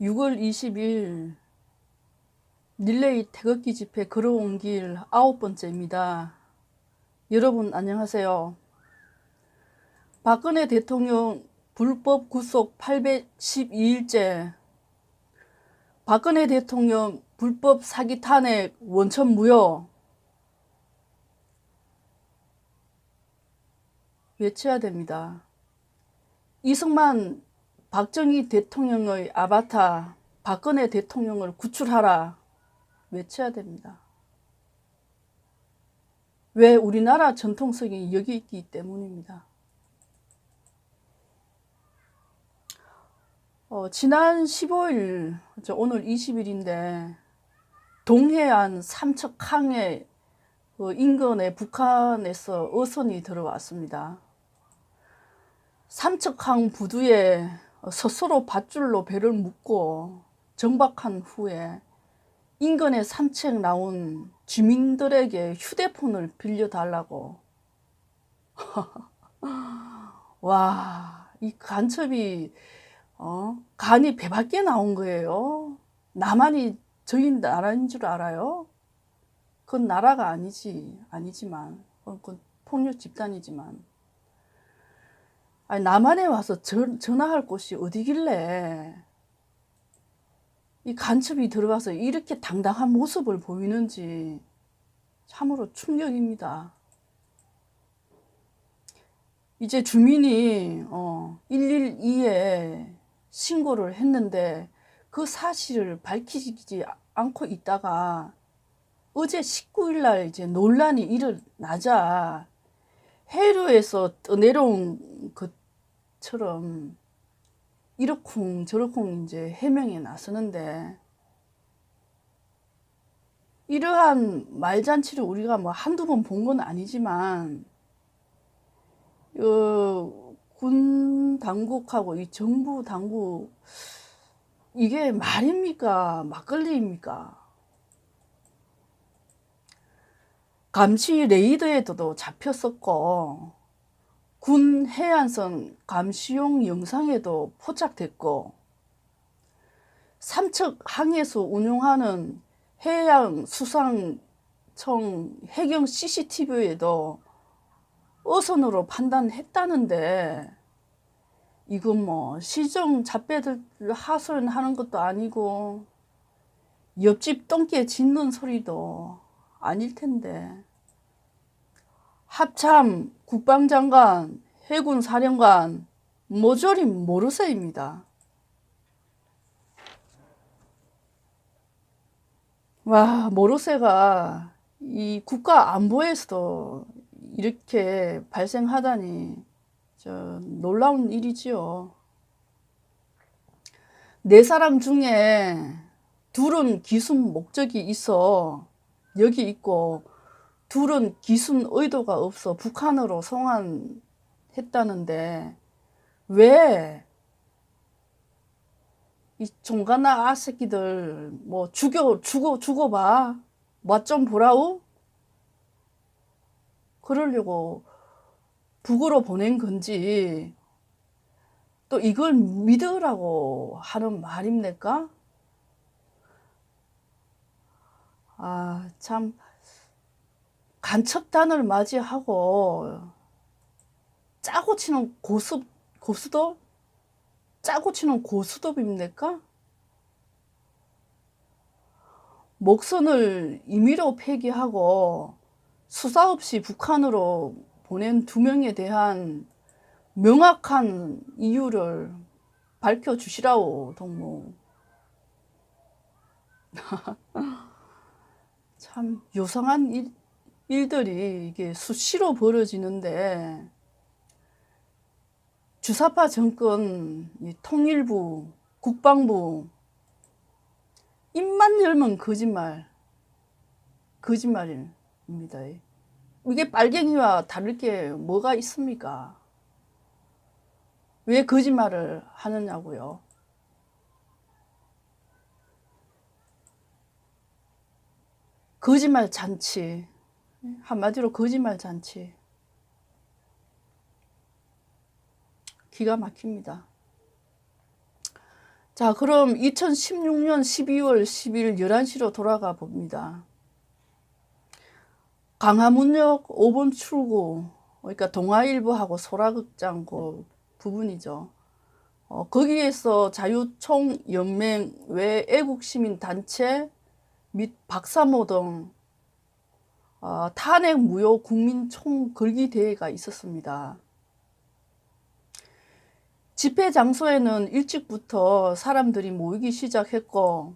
6월 20일 릴레이 태극기 집회 걸어온 길 아홉 번째입니다. 여러분 안녕하세요. 박근혜 대통령 불법 구속 812일째 박근혜 대통령 불법 사기 탄핵 원천 무효 외쳐야 됩니다. 이승만 박정희 대통령의 아바타 박근혜 대통령을 구출하라 외쳐야 됩니다. 왜 우리나라 전통성이 여기 있기 때문입니다. 어, 지난 15일, 저 오늘 20일인데 동해안 삼척항에 그 인근에 북한에서 어선이 들어왔습니다. 삼척항 부두에 스스로 밧줄로 배를 묶고 정박한 후에 인근에 산책 나온 주민들에게 휴대폰을 빌려달라고. 와, 이 간첩이, 어, 간이 배 밖에 나온 거예요. 나만이 저희 나라인 줄 알아요? 그건 나라가 아니지, 아니지만, 어, 그건 폭력 집단이지만. 아니, 남한에 와서 전, 전화할 곳이 어디길래 이 간첩이 들어와서 이렇게 당당한 모습을 보이는지 참으로 충격입니다. 이제 주민이 어, 112에 신고를 했는데 그 사실을 밝히지 않고 있다가 어제 19일 날 이제 논란이 일어나자 해류에서 떠내려온 것 처럼 이러쿵 저러쿵 이제 해명에 나서는데 이러한 말잔치를 우리가 뭐 한두 번 본 건 아니지만 어, 군 당국하고 이 정부 당국 이게 말입니까 막걸리입니까? 감시 레이더에도 잡혔었고 군 해안선 감시용 영상에도 포착됐고 삼척 항에서 운영하는 해양 수상청 해경 CCTV에도 어선으로 판단했다는데 이건 뭐 시정 잡배들 하소연하는 것도 아니고 옆집 똥개 짖는 소리도 아닐 텐데 합참 국방장관, 해군 사령관 모조리 모르쇠입니다. 와, 모르쇠가 이 국가 안보에서도 이렇게 발생하다니 저 놀라운 일이지요. 네 사람 중에 둘은 기순 목적이 있어 여기 있고 둘은 기순 의도가 없어 북한으로 송환했다는데 왜 이 종가나 아새끼들 뭐 죽여 죽어 죽어봐. 맛 좀 보라우 그러려고 북으로 보낸 건지 또 이걸 믿으라고 하는 말입니까? 아, 참, 간첩단을 맞이하고, 짜고 치는 고수, 고수도? 짜고 치는 고수도입니까? 목선을 임의로 폐기하고, 수사 없이 북한으로 보낸 두 명에 대한 명확한 이유를 밝혀주시라오, 동무. 참 요상한 일, 일들이 이게 수시로 벌어지는데 주사파 정권, 이 통일부, 국방부 입만 열면 거짓말, 거짓말입니다. 이게 빨갱이와 다를 게 뭐가 있습니까? 왜 거짓말을 하느냐고요? 거짓말 잔치. 한마디로 거짓말 잔치. 기가 막힙니다. 자, 그럼 2016년 12월 10일 11시로 돌아가 봅니다. 강화문역 5번 출구, 그러니까 동아일보하고 소라극장 그 부분이죠. 어, 거기에서 자유총연맹 외 애국시민단체 및 박사모 등 어, 탄핵 무효 국민 총 걸기 대회가 있었습니다. 집회 장소에는 일찍부터 사람들이 모이기 시작했고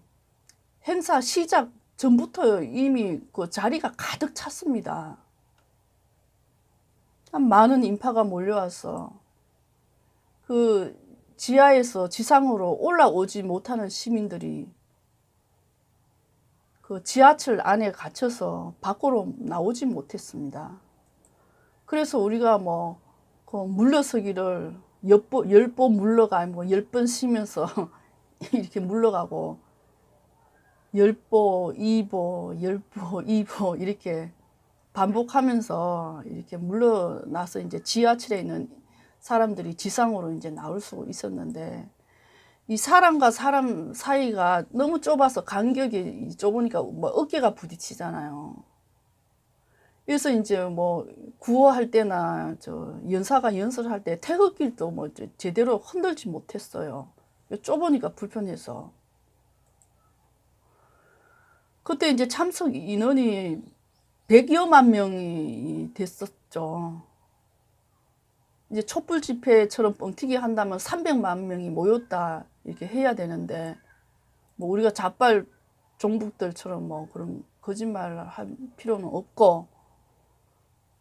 행사 시작 전부터 이미 그 자리가 가득 찼습니다. 참 많은 인파가 몰려와서 그 지하에서 지상으로 올라오지 못하는 시민들이 그 지하철 안에 갇혀서 밖으로 나오지 못했습니다. 그래서 우리가 뭐, 그 물러서기를 열보, 열보 물러가, 뭐, 열번 쉬면서 이렇게 물러가고, 열보, 이보, 열보, 이보, 이렇게 반복하면서 이렇게 물러나서 이제 지하철에 있는 사람들이 지상으로 이제 나올 수 있었는데, 이 사람과 사람 사이가 너무 좁아서 간격이 좁으니까 뭐 어깨가 부딪히잖아요. 그래서 이제 뭐 구호할 때나 저 연사가 연설할 때 태극기도 뭐 제대로 흔들지 못했어요. 좁으니까 불편해서. 그때 이제 참석 인원이 100여만 명이 됐었죠. 이제 촛불 집회처럼 뻥튀기 한다면 300만 명이 모였다 이렇게 해야 되는데 뭐 우리가 자빨 종북들처럼 뭐 그런 거짓말을 할 필요는 없고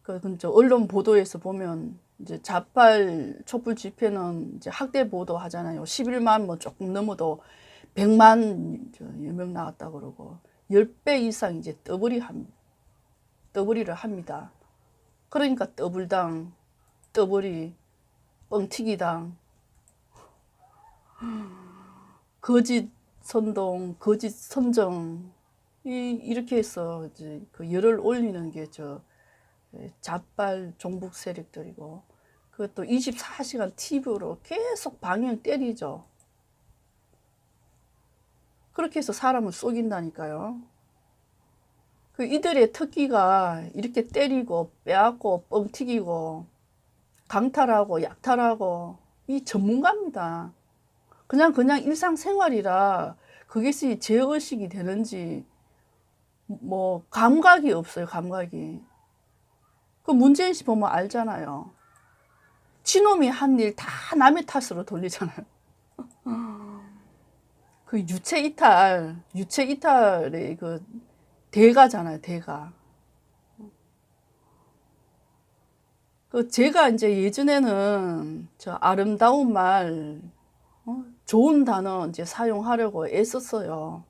그저 언론 보도에서 보면 이제 자빨 촛불 집회는 이제 학대 보도 하잖아요. 11만 뭐 조금 넘어도 100만 여명 나왔다 그러고 10배 이상 이제 더블이 함 더블이를 합니다. 그러니까 더블당, 더블이, 뻥튀기당, 거짓 선동, 거짓 선정 이 이렇게 해서 이제 그 열을 올리는 게 저 자빨 종북 세력들이고 그것도 24시간 TV로 계속 방영 때리죠. 그렇게 해서 사람을 속인다니까요. 그 이들의 특기가 이렇게 때리고 빼앗고 뻥튀기고 강탈하고 약탈하고 이 전문가입니다. 그냥 그냥 일상생활이라 그것이 제의식이 되는지 뭐 감각이 없어요 감각이. 그 문재인 씨 보면 알잖아요. 지놈이 한 일 다 남의 탓으로 돌리잖아요. 그 유체 이탈 유체 이탈의 그 대가잖아요 대가. 그 제가 이제 예전에는 저 아름다운 말 어? 좋은 단어 이제 사용하려고 애썼어요.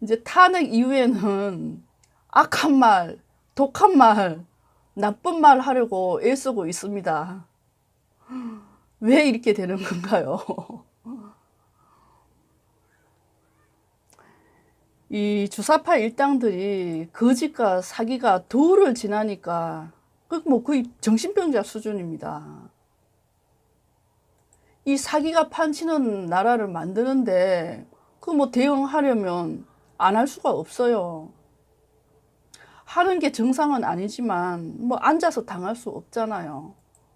이제 탄핵 이후에는 악한 말, 독한 말, 나쁜 말 하려고 애쓰고 있습니다. 왜 이렇게 되는 건가요? 이 주사파 일당들이 거짓과 사기가 도를 지나니까 그뭐 거의 정신병자 수준입니다. 이 사기가 판치는 나라를 만드는데 그 뭐 대응하려면 안 할 수가 없어요. 하는 게 정상은 아니지만 뭐 앉아서 당할 수 없잖아요.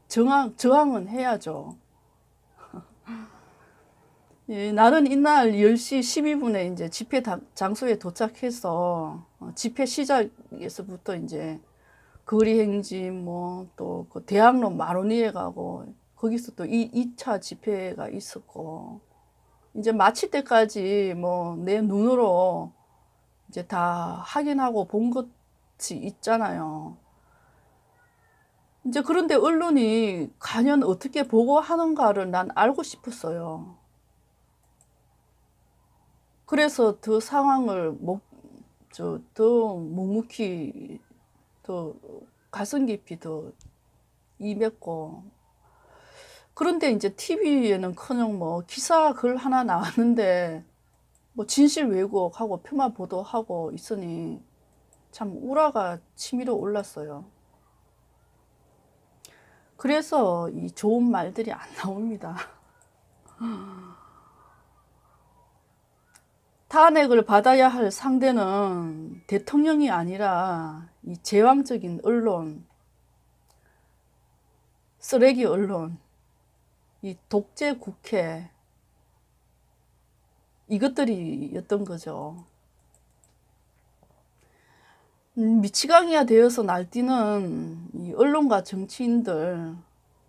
저항, 저항은 해야죠. 예, 나는 이날 10시 12분에 이제 집회 장소에 도착해서 어, 집회 시작에서부터 이제 거리 행진 뭐 또 그 대학로 마로니에 가고 거기서 또 이, 2차 집회가 있었고, 이제 마칠 때까지 뭐 내 눈으로 이제 다 확인하고 본 것이 있잖아요. 이제 그런데 언론이 과연 어떻게 보고하는가를 난 알고 싶었어요. 그래서 더 상황을 목, 저, 더 묵묵히, 더 가슴 깊이 더 임했고, 그런데 이제 TV에는 커녕 뭐 기사 글 하나 나왔는데 뭐 진실 왜곡하고 표만 보도하고 있으니 참 우라가 치밀어 올랐어요. 그래서 이 좋은 말들이 안 나옵니다. 탄핵을 받아야 할 상대는 대통령이 아니라 이 제왕적인 언론, 쓰레기 언론, 이 독재 국회, 이것들이었던 거죠. 음, 미치광이가 되어서 날뛰는 이 언론과 정치인들,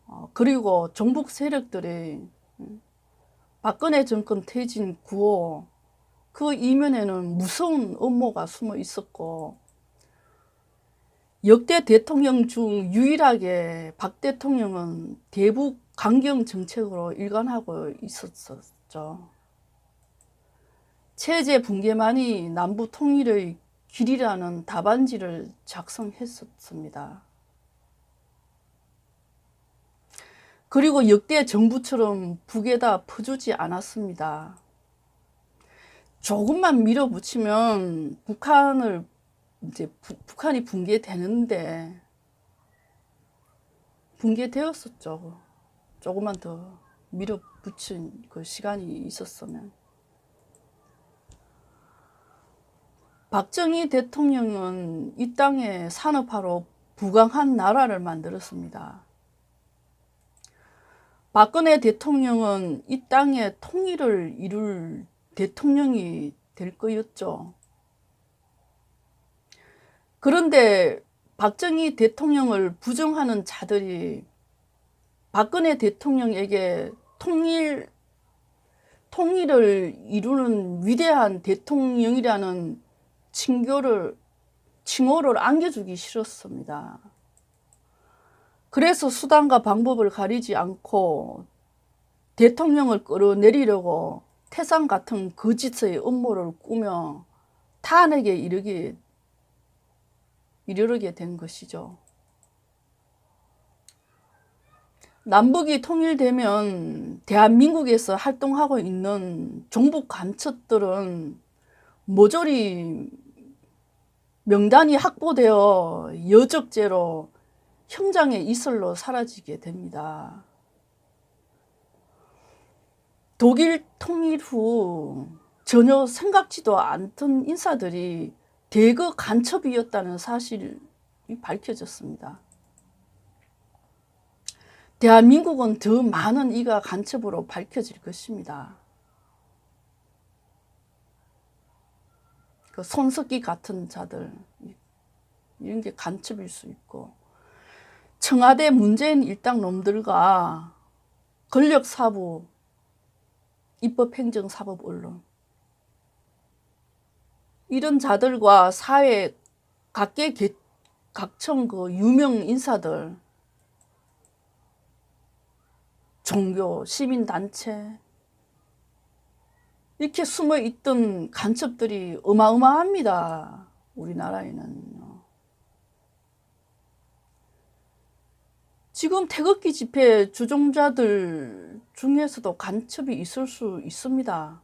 어, 그리고 종북 세력들이 음, 박근혜 정권 퇴진 9호 그 이면에는 무서운 음모가 숨어 있었고 역대 대통령 중 유일하게 박 대통령은 대북 강경 정책으로 일관하고 있었었죠. 체제 붕괴만이 남북 통일의 길이라는 답안지를 작성했었습니다. 그리고 역대 정부처럼 북에다 퍼주지 않았습니다. 조금만 밀어붙이면 북한을 이제 부- 북한이 붕괴되는데 붕괴되었었죠. 조금만 더 밀어붙인 그 시간이 있었으면. 박정희 대통령은 이 땅에 산업화로 부강한 나라를 만들었습니다. 박근혜 대통령은 이 땅에 통일을 이룰 대통령이 될 거였죠. 그런데 박정희 대통령을 부정하는 자들이 박근혜 대통령에게 통일, 통일을 이루는 위대한 대통령이라는 칭교를, 칭호를 안겨주기 싫었습니다. 그래서 수단과 방법을 가리지 않고 대통령을 끌어내리려고 태산 같은 거짓의 음모를 꾸며 탄핵에 이르게 이르게 된 것이죠. 남북이 통일되면 대한민국에서 활동하고 있는 종북 간첩들은 모조리 명단이 확보되어 여적죄로 형장의 이슬로 사라지게 됩니다. 독일 통일 후 전혀 생각지도 않던 인사들이 대거 간첩이었다는 사실이 밝혀졌습니다. 대한민국은 더 많은 이가 간첩으로 밝혀질 것입니다. 그 손석기 같은 자들 이런 게 간첩일 수 있고 청와대 문재인 일당 놈들과 권력사부 입법행정사법 언론 이런 자들과 사회 각계 계, 각청 그 유명 인사들 종교 시민단체 이렇게 숨어 있던 간첩들이 어마어마합니다. 우리나라에는 지금 태극기 집회 주종자들 중에서도 간첩이 있을 수 있습니다.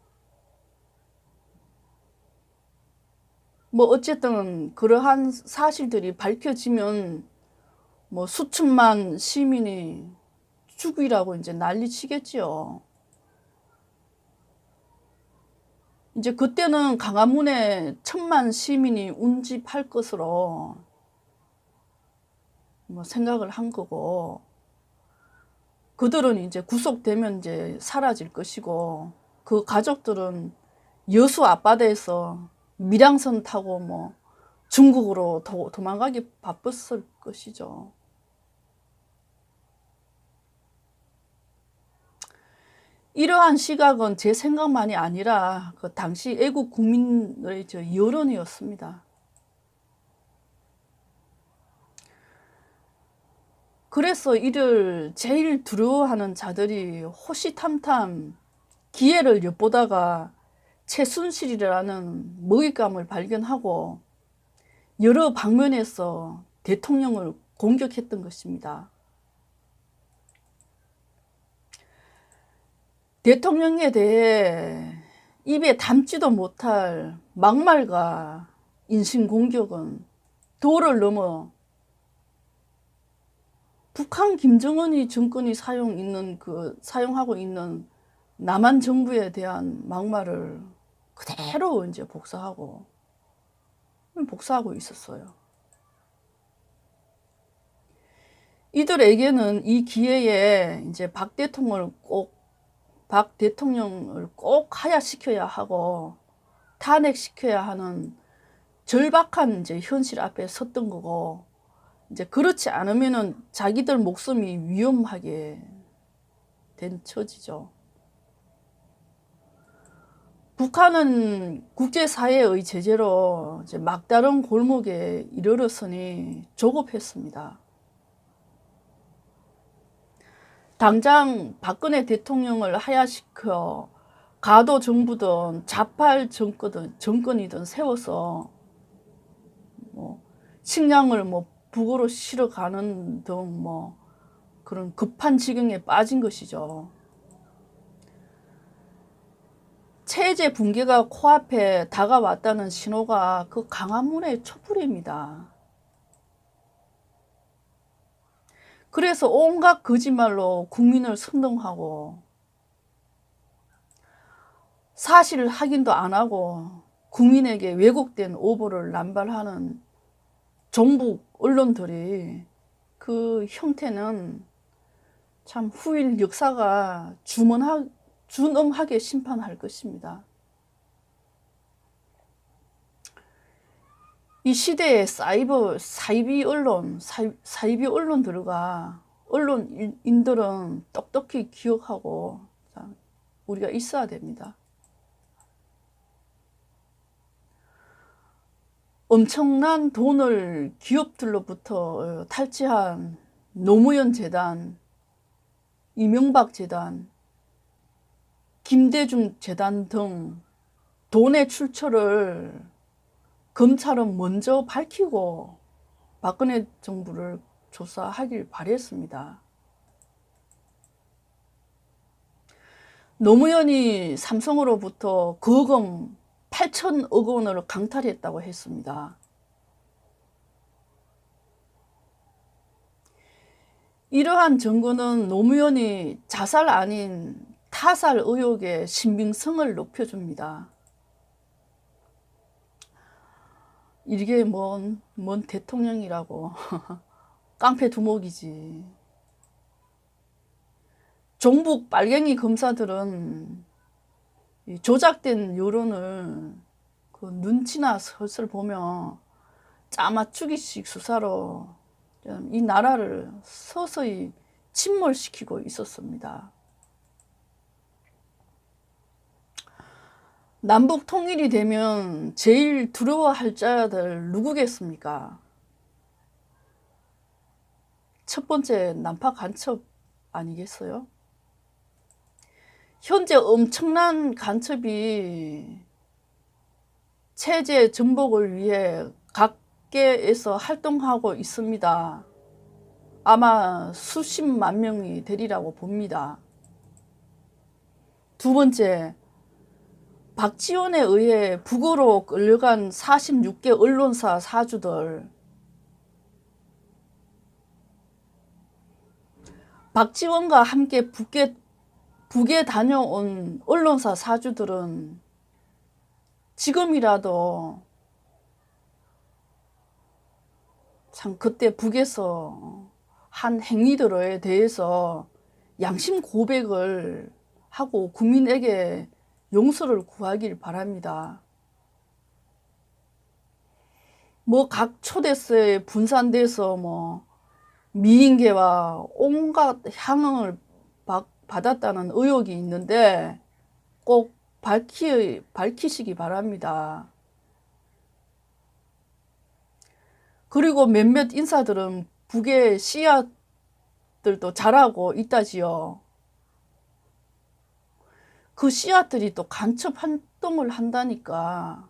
뭐 어쨌든 그러한 사실들이 밝혀지면 뭐 수천만 시민이 죽이라고 이제 난리 치겠지요. 이제 그때는 강화문에 천만 시민이 운집할 것으로 뭐 생각을 한 거고 그들은 이제 구속되면 이제 사라질 것이고 그 가족들은 여수 앞바다에서 밀양선 타고 뭐 중국으로 도, 도망가기 바빴을 것이죠. 이러한 시각은 제 생각만이 아니라 그 당시 애국 국민의 저 여론이었습니다. 그래서 이를 제일 두려워하는 자들이 호시탐탐 기회를 엿보다가 최순실이라는 먹잇감을 발견하고 여러 방면에서 대통령을 공격했던 것입니다. 대통령에 대해 입에 담지도 못할 막말과 인신공격은 도를 넘어 북한 김정은이 정권이 사용 있는 그 사용하고 있는 남한 정부에 대한 막말을 그대로 이제 복사하고 복사하고 있었어요. 이들에게는 이 기회에 이제 박 대통령을 꼭, 박 대통령을 꼭 하야시켜야 하고 탄핵시켜야 하는 절박한 이제 현실 앞에 섰던 거고, 이제 그렇지 않으면은 자기들 목숨이 위험하게 된 처지죠. 북한은 국제사회의 제재로 막다른 골목에 이르렀으니 조급했습니다. 당장 박근혜 대통령을 하야시켜 가도 정부든 자팔 정권이든, 정권이든 세워서 뭐 식량을 뭐 북으로 실어 가는 등 뭐 그런 급한 지경에 빠진 것이죠. 체제 붕괴가 코앞에 다가왔다는 신호가 그 강화문의 촛불입니다. 그래서 온갖 거짓말로 국민을 선동하고 사실 확인도 안 하고 국민에게 왜곡된 오보를 남발하는 종북 언론들이 그 형태는 참 후일 역사가 주문하, 준엄하게 심판할 것입니다. 이 시대의 사이버 사이비 언론, 사이, 사이비 언론들과 언론인들은 똑똑히 기억하고 우리가 있어야 됩니다. 엄청난 돈을 기업들로부터 탈취한 노무현 재단, 이명박 재단, 김대중 재단 등 돈의 출처를 검찰은 먼저 밝히고 박근혜 정부를 조사하길 바랬습니다. 노무현이 삼성으로부터 거금 8천억 원을 강탈했다고 했습니다. 이러한 증거는 노무현이 자살 아닌 타살 의혹의 신빙성을 높여줍니다. 이게 뭔, 뭔 대통령이라고. 깡패 두목이지. 종북 빨갱이 검사들은 조작된 여론을 그 눈치나 슬슬 보면 짜맞추기식 수사로 이 나라를 서서히 침몰시키고 있었습니다. 남북 통일이 되면 제일 두려워할 자들 누구겠습니까? 첫 번째 난파 간첩 아니겠어요? 현재 엄청난 간첩이 체제 전복을 위해 각계에서 활동하고 있습니다. 아마 수십만 명이 되리라고 봅니다. 두 번째, 박지원에 의해 북으로 끌려간 46개 언론사 사주들. 박지원과 함께 북에, 북에 다녀온 언론사 사주들은 지금이라도 참 그때 북에서 한 행위들에 대해서 양심 고백을 하고 국민에게 용서를 구하길 바랍니다. 뭐 각 초대서에 분산돼서 뭐 미인계와 온갖 향응을 받았다는 의혹이 있는데 꼭 밝히, 밝히시기 바랍니다. 그리고 몇몇 인사들은 북의 씨앗들도 자라고 있다지요. 그 씨앗들이 또 간첩 활동을 한다니까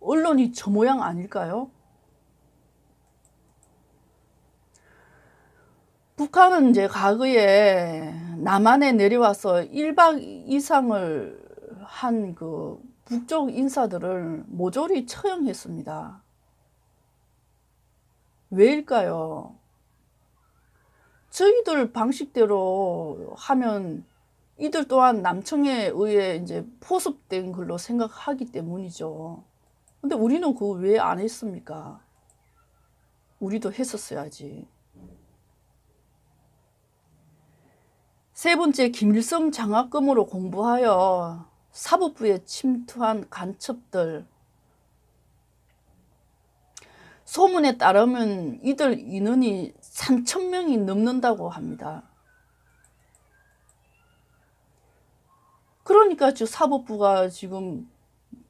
언론이 저 모양 아닐까요? 북한은 이제 과거에 남한에 내려와서 1박 이상을 한 그 북쪽 인사들을 모조리 처형했습니다. 왜일까요? 저희들 방식대로 하면 이들 또한 남청에 의해 이제 포섭된 걸로 생각하기 때문이죠. 근데 우리는 그거 왜 안 했습니까? 우리도 했었어야지. 세 번째, 김일성 장학금으로 공부하여 사법부에 침투한 간첩들. 소문에 따르면 이들 인원이 3천 명이 넘는다고 합니다. 그러니까 저 사법부가 지금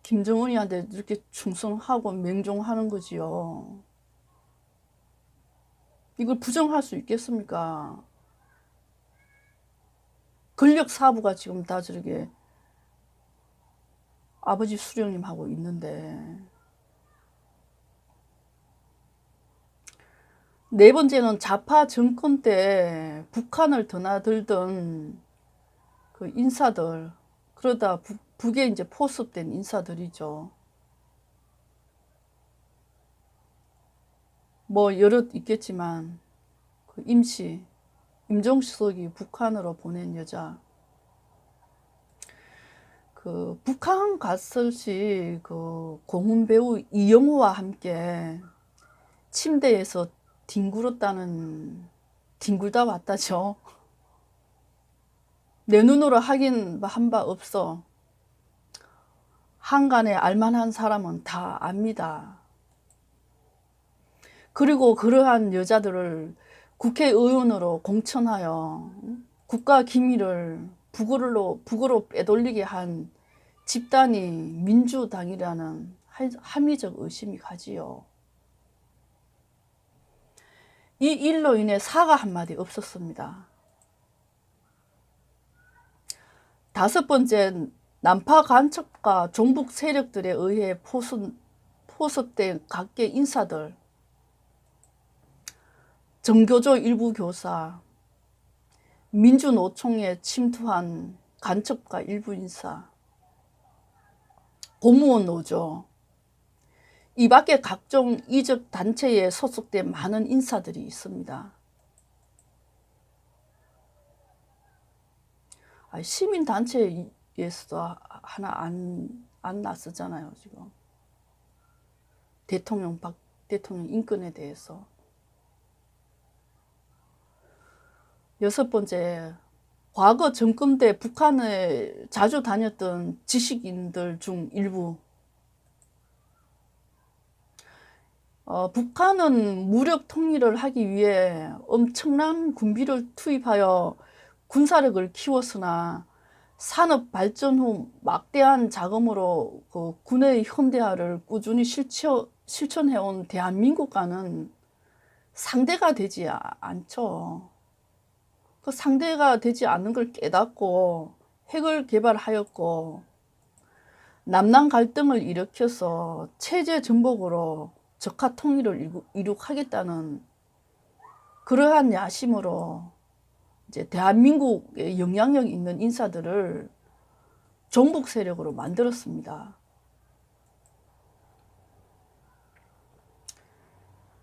김정은이한테 이렇게 충성하고 맹종하는 거지요. 이걸 부정할 수 있겠습니까? 권력 사부가 지금 다 저렇게 아버지 수령님 하고 있는데 네 번째는 좌파 정권 때 북한을 드나들던 그 인사들 그러다 북, 북에 이제 포섭된 인사들이죠. 뭐 여럿 있겠지만 그 임시 임종석이 북한으로 보낸 여자 그 북한 갔을 시그 고문 배우 이영호와 함께 침대에서 뒹굴었다는 뒹굴다 왔다죠. 내 눈으로 확인 한바 없어. 한간에 알만한 사람은 다 압니다. 그리고 그러한 여자들을 국회의원으로 공천하여 국가 기밀을 북으로, 북으로 빼돌리게 한 집단이 민주당이라는 합리적 의심이 가지요. 이 일로 인해 사과 한마디 없었습니다. 다섯 번째, 남파 간첩과 종북 세력들에 의해 포섭, 포섭된 각계 인사들, 정교조 일부 교사, 민주노총에 침투한 간첩과 일부 인사, 공무원 노조, 이 밖에 각종 이적 단체에 소속된 많은 인사들이 있습니다. 시민 단체에서도 하나 안, 안 나서잖아요, 지금. 대통령, 박 대통령 인권에 대해서. 여섯 번째, 과거 정권 때 북한에 자주 다녔던 지식인들 중 일부. 어, 북한은 무력 통일을 하기 위해 엄청난 군비를 투입하여 군사력을 키웠으나 산업 발전 후 막대한 자금으로 그 군의 현대화를 꾸준히 실천, 실천해온 대한민국과는 상대가 되지 않죠. 그 상대가 되지 않는 걸 깨닫고 핵을 개발하였고 남남 갈등을 일으켜서 체제 전복으로 적화 통일을 이룩하겠다는 그러한 야심으로 이제 대한민국에 영향력 있는 인사들을 종북 세력으로 만들었습니다.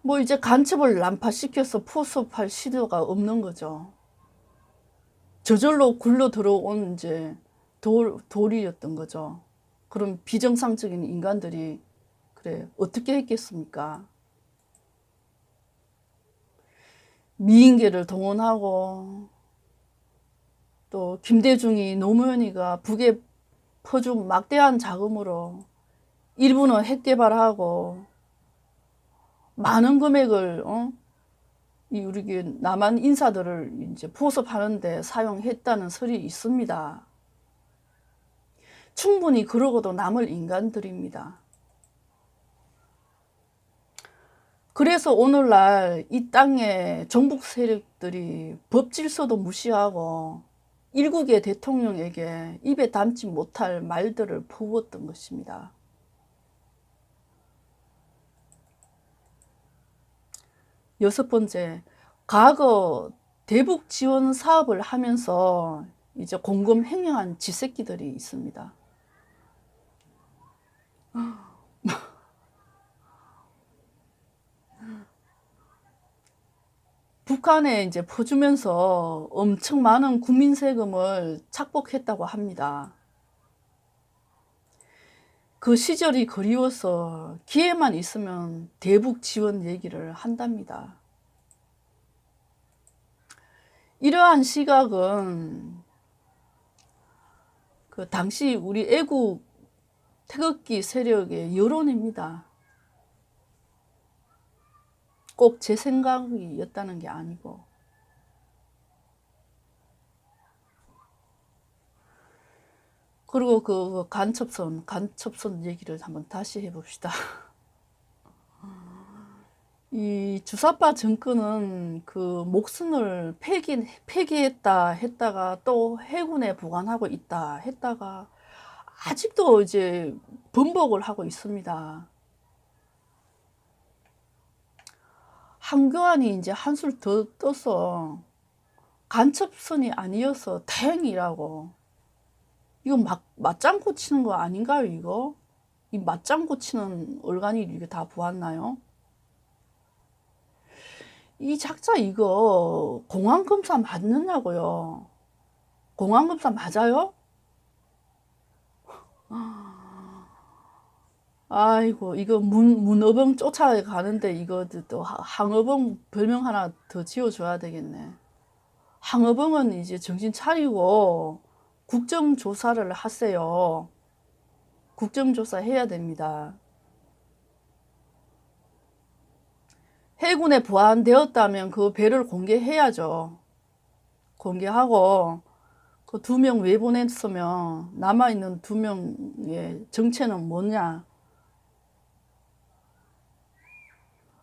뭐 이제 간첩을 난파시켜서 포섭할 시도가 없는 거죠. 저절로 굴러 들어온 이제 돌, 돌이었던 거죠. 그럼 비정상적인 인간들이 그래 어떻게 했겠습니까? 미인계를 동원하고 또 김대중이 노무현이가 북에 퍼준 막대한 자금으로 일부는 핵 개발하고 많은 금액을 어? 이 우리 남한 인사들을 이제 포섭하는데 사용했다는 설이 있습니다. 충분히 그러고도 남을 인간들입니다. 그래서 오늘날 이 땅에 정북 세력들이 법 질서도 무시하고 일국의 대통령에게 입에 담지 못할 말들을 퍼부었던 것입니다. 여섯 번째, 과거 대북 지원 사업을 하면서 이제 공금 횡령한 지새끼들이 있습니다. 북한에 이제 퍼주면서 엄청 많은 국민 세금을 착복했다고 합니다. 그 시절이 그리워서 기회만 있으면 대북 지원 얘기를 한답니다. 이러한 시각은 그 당시 우리 애국 태극기 세력의 여론입니다. 꼭 제 생각이었다는 게 아니고. 그리고 그 간첩선, 간첩선 얘기를 한번 다시 해봅시다. 이 주사파 정권은 그 목숨을 폐기, 폐기했다 했다가 또 해군에 보관하고 있다 했다가 아직도 이제 번복을 하고 있습니다. 한교안이 이제 한술 더 떠서 간첩선이 아니어서 다행이라고. 이거 맞, 맞장구 치는 거 아닌가요, 이거? 이 맞장구 치는 얼간이 이게 다 보았나요? 이 작자 이거 공안검사 맞느냐고요? 공안검사 맞아요? 아이고 이거 문 문어벙 쫓아가는데 이거 또 하- 항어벙 별명 하나 더 지어줘야 되겠네. 항어벙은 이제 정신 차리고 국정조사를 하세요. 국정조사 해야 됩니다. 해군에 보안되었다면 그 배를 공개해야죠. 공개하고 그 두 명 왜 보냈으면 남아있는 두 명의 정체는 뭐냐?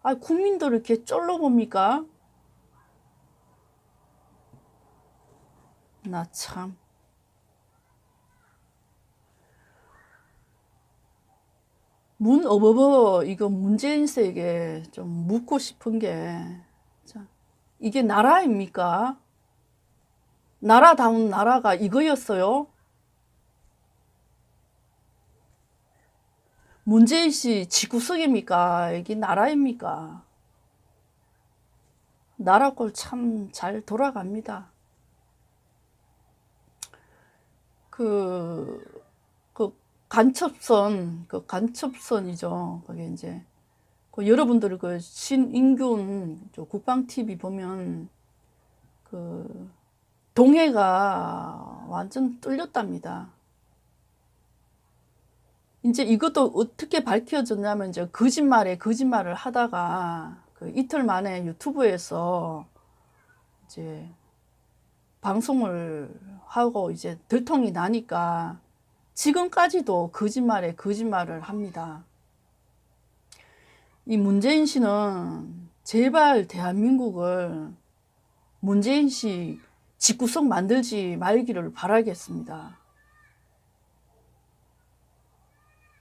아, 국민들을 이렇게 쫄러 봅니까? 나 참. 문 어버버 이거 문재인세에게 좀 묻고 싶은 게 자, 이게 나라입니까? 나라다운 나라가 이거였어요? 문재인 씨 지구석입니까? 이게 나라입니까? 나라 꼴 참 잘 돌아갑니다. 그, 그 간첩선, 그 간첩선이죠. 그게 이제 그 여러분들 그 신인균 저 국방 TV 보면 그 동해가 완전 뚫렸답니다. 이제 이것도 어떻게 밝혀졌냐면 이제 거짓말에 거짓말을 하다가 그 이틀 만에 유튜브에서 이제 방송을 하고 이제 들통이 나니까 지금까지도 거짓말에 거짓말을 합니다. 이 문재인 씨는 제발 대한민국을 문재인 씨 집구석 만들지 말기를 바라겠습니다.